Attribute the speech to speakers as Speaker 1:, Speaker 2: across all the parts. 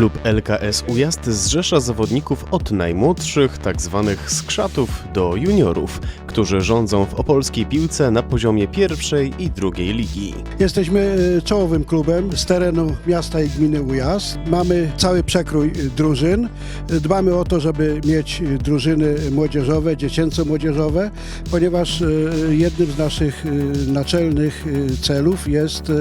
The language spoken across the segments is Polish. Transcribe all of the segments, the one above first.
Speaker 1: Klub LKS Ujazd zrzesza zawodników od najmłodszych, tak zwanych skrzatów, do juniorów, którzy rządzą w opolskiej piłce na poziomie pierwszej i drugiej ligi.
Speaker 2: Jesteśmy e, czołowym klubem z terenu miasta i gminy Ujazd. Mamy cały przekrój e, drużyn. E, Dbamy o to, żeby mieć drużyny młodzieżowe, dziecięco-młodzieżowe, ponieważ jednym z naszych naczelnych celów jest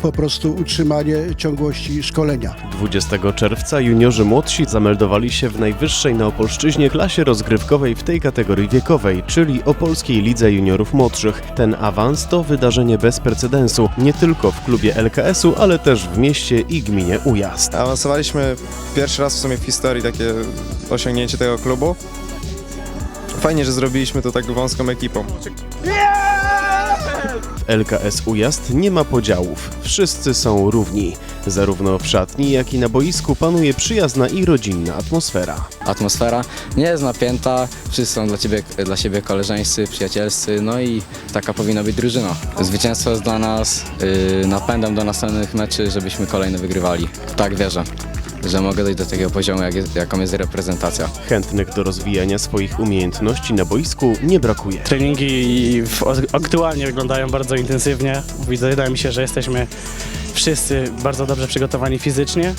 Speaker 2: po prostu utrzymanie ciągłości szkolenia.
Speaker 1: 20 czerwca juniorzy młodsi zameldowali się w najwyższej na Opolszczyźnie klasie rozgrywkowej w tej kategorii wiekowej, czyli Opolskiej Lidze Juniorów Młodszych. Ten awans to wydarzenie bez precedensu, nie tylko w klubie LKS-u, ale też w mieście i gminie Ujazd.
Speaker 3: Awansowaliśmy pierwszy raz w sumie w historii takie osiągnięcie tego klubu. Fajnie, że zrobiliśmy to tak wąską ekipą.
Speaker 1: LKS Ujazd nie ma podziałów, wszyscy są równi. Zarówno w szatni, jak i na boisku panuje przyjazna i rodzinna atmosfera.
Speaker 4: Atmosfera nie jest napięta, wszyscy są dla, ciebie, dla siebie koleżeńscy, przyjacielscy, no i taka powinna być drużyna. Zwycięstwo jest dla nas yy, napędem do następnych meczy, żebyśmy kolejne wygrywali. Tak wierzę, że mogę dojść do takiego poziomu, jak jest, jaką jest reprezentacja.
Speaker 1: Chętnych do rozwijania swoich umiejętności na boisku nie brakuje.
Speaker 5: Treningi w, aktualnie wyglądają bardzo intensywnie. Wydaje mi się, że jesteśmy wszyscy bardzo dobrze przygotowani fizycznie.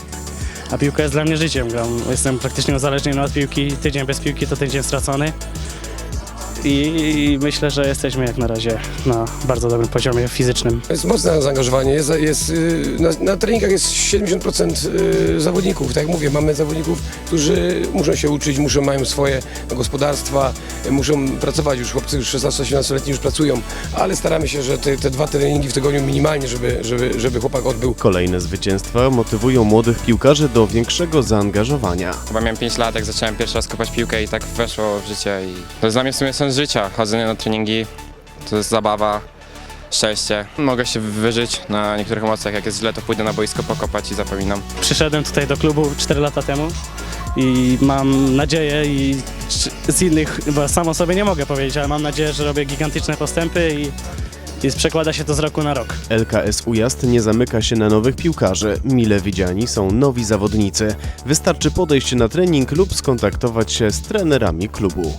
Speaker 5: A piłka jest dla mnie życiem. Gram. Jestem praktycznie uzależniony od piłki. Tydzień bez piłki to tydzień stracony. I myślę, że jesteśmy jak na razie na bardzo dobrym poziomie fizycznym.
Speaker 6: Jest mocne zaangażowanie. Jest, jest, y, na, na treningach jest 70% y, zawodników. Tak jak mówię, mamy zawodników, którzy muszą się uczyć, muszą, mają swoje gospodarstwa, muszą pracować już. Chłopcy już 16-17-letni już pracują, ale staramy się, że te, te dwa treningi w tygodniu minimalnie, żeby, żeby, żeby chłopak odbył.
Speaker 1: Kolejne zwycięstwa motywują młodych piłkarzy do większego zaangażowania.
Speaker 7: Chyba miałem 5 lat, jak zacząłem pierwszy raz kopać piłkę i tak weszło w życie i to jest dla mnie w sumie sens życia. Chodzenie na treningi, to jest zabawa, szczęście. Mogę się wyżyć na niektórych emocjach, jak jest źle, to pójdę na boisko pokopać i zapominam.
Speaker 5: Przyszedłem tutaj do klubu 4 lata temu i mam nadzieję i z innych, bo sam o sobie nie mogę powiedzieć, ale mam nadzieję, że robię gigantyczne postępy i, i przekłada się to z roku na rok.
Speaker 1: LKS Ujazd nie zamyka się na nowych piłkarzy. Mile widziani są nowi zawodnicy. Wystarczy podejść na trening lub skontaktować się z trenerami klubu.